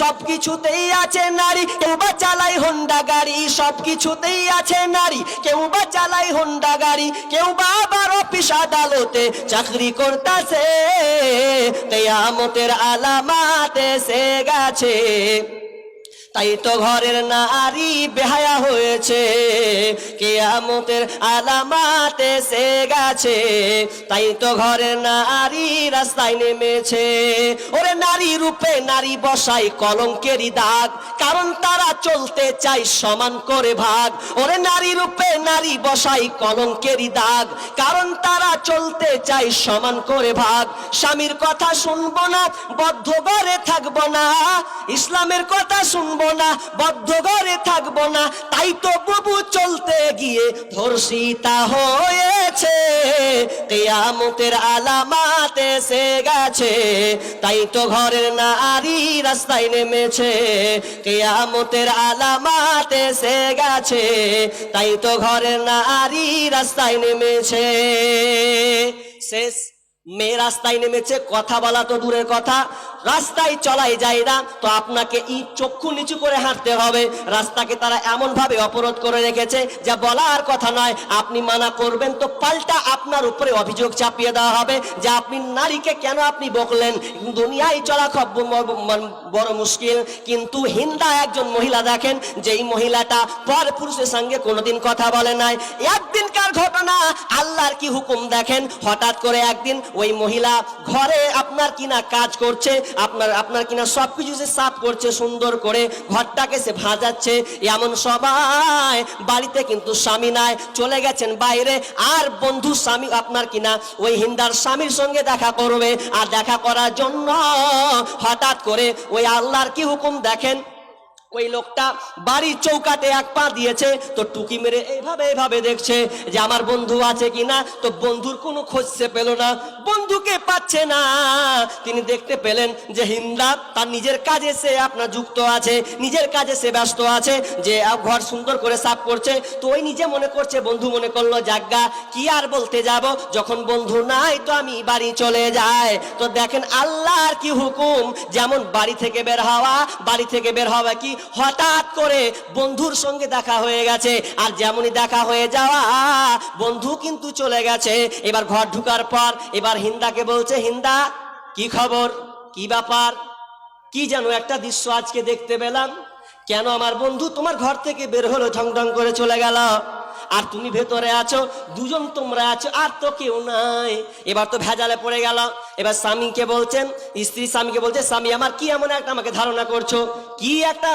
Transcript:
সব কিছুতেই আছে নারী, কেউ বা চালাই হোন্ডা গাড়ি। সব কিছুতেই আছে নারী, কেউ বা চালাই হোন্ডা গাড়ি। কেউ বা আবার অফিস আদালতে চাকরি করতেছে। কেয়ামতের আলামাতে সে গেছে। তাই তো ঘরের নারী বেহায়া হয়েছে। কেয়ামতের আলামাত এসে গেছে। তাই তো ঘরের নারী রাস্তায় নেমেছে। ওরে নারী রূপে নারী বসাই কলঙ্কেরই দাগ। কারণ তারা চলতে চাই সমান করে ভাগ। ওরে নারী রূপে নারী বসাই কলঙ্কেরই দাগ। কারণ তারা চলতে চাই সমান করে ভাগ। স্বামীর কথা শুনব না, বদ্ধ ঘরে থাকব না। ইসলামের কথা শুনব না, বদ্ধ ঘরে থাকব না। তাই তো বুবু চলতে গিয়ে ধর্ষিতা হয়েছে। কেয়ামতের আলামাত এসে গেছে। তাই তো ঘরের নারী রাস্তায় নেমেছে। কেয়ামতের আলামাত এসে গেছে। তাই তো ঘরের নারী রাস্তায় নেমেছে। শেষ। মেয়ে রাস্তায় নেমেছে, কথা বলা তো দূরের কথা। রাস্তায় চলাই যায় না, তো আপনাকে ই চক্ষু নিচু করে হাঁটতে হবে। রাস্তাকে তারা এমন ভাবে অবরোধ করে রেখেছে যা বলার কথা নয়, আপনি মানা করবেন তো পাল্টা আপনার উপরে অভিযোগ চাপিয়ে দেওয়া হবে যে আপনি নারীকে কেন আপনি বকলেন। দুনিয়ায় চলা খুব বড় মুশকিল। কিন্তু হিন্দা একজন মহিলা দেখেন, যেই মহিলাটা পর পুরুষের সঙ্গে কোনোদিন কথা বলে নাই। একদিনকার ঘটনা, আল্লাহর কি হুকুম দেখেন? হঠাৎ করে একদিন ওই মহিলা ঘরে আপনার কিনা কাজ করছে, আপনার আপনার কিনা সবকিছু সে সাফ করছে, সুন্দর করে ঘরটাকে সে ভাজাচ্ছে। এমন সবাই বাড়িতে কিন্তু স্বামী নাই, চলে গেছেন বাইরে, আর বন্ধু স্বামী আপনার কিনা ওই হিন্দার স্বামীর সঙ্গে দেখা করবে। আর দেখা করার জন্য হঠাৎ করে ওই আল্লাহর কি হুকুম দেখেন? ওই লোকটা বাড়ির চৌকাতে এক পা দিয়েছে, তো টুকি মেরে এইভাবে এইভাবে দেখছে যে আমার বন্ধু আছে কিনা তো বন্ধুর কোনো খোঁজ সে পেল না, বন্ধুকে পাচ্ছে না। তিনি দেখতে পেলেন যে হিন্দা তার নিজের কাজে সে আপনার যুক্ত আছে, নিজের কাজে সে ব্যস্ত আছে, যে ঘর সুন্দর করে সাফ করছে, তো ওই নিজে মনে করছে, বন্ধু মনে করল, জাগা, কি আর বলতে যাব? যখন বন্ধু নাই তো আমি বাড়ি চলে যায় তো দেখেন আল্লাহর কি হুকুম? যেমন বাড়ি থেকে বের হওয়া, বাড়ি থেকে বের হওয়া কি হঠাৎ করে বন্ধুর সঙ্গে দেখা হয়ে গেছে। আর যেমনই দেখা হয়ে যাওয়া, বন্ধু কিন্তু চলে গেছে। এবার ঘর ঢুকার পর এবার হিন্দাকে বলছে, হিন্দা, কি খবর? কি ব্যাপার? কি যেন একটা দৃশ্য আজকে দেখতে পেলাম। কেন আমার বন্ধু তোমার ঘর থেকে বের হলো, ঢং ঢং করে চলে গেল। আর তুমি ভেতরে আছো, দুজন তোমরা আছো, আর তো কেউ নাই। এবার তো ভেজালে পড়ে গেল। এবার স্বামীকে বলছেন, স্ত্রী স্বামীকে বলছে, স্বামী, আমার কি এমন একটা আমাকে ধারণা করছ? কি একটা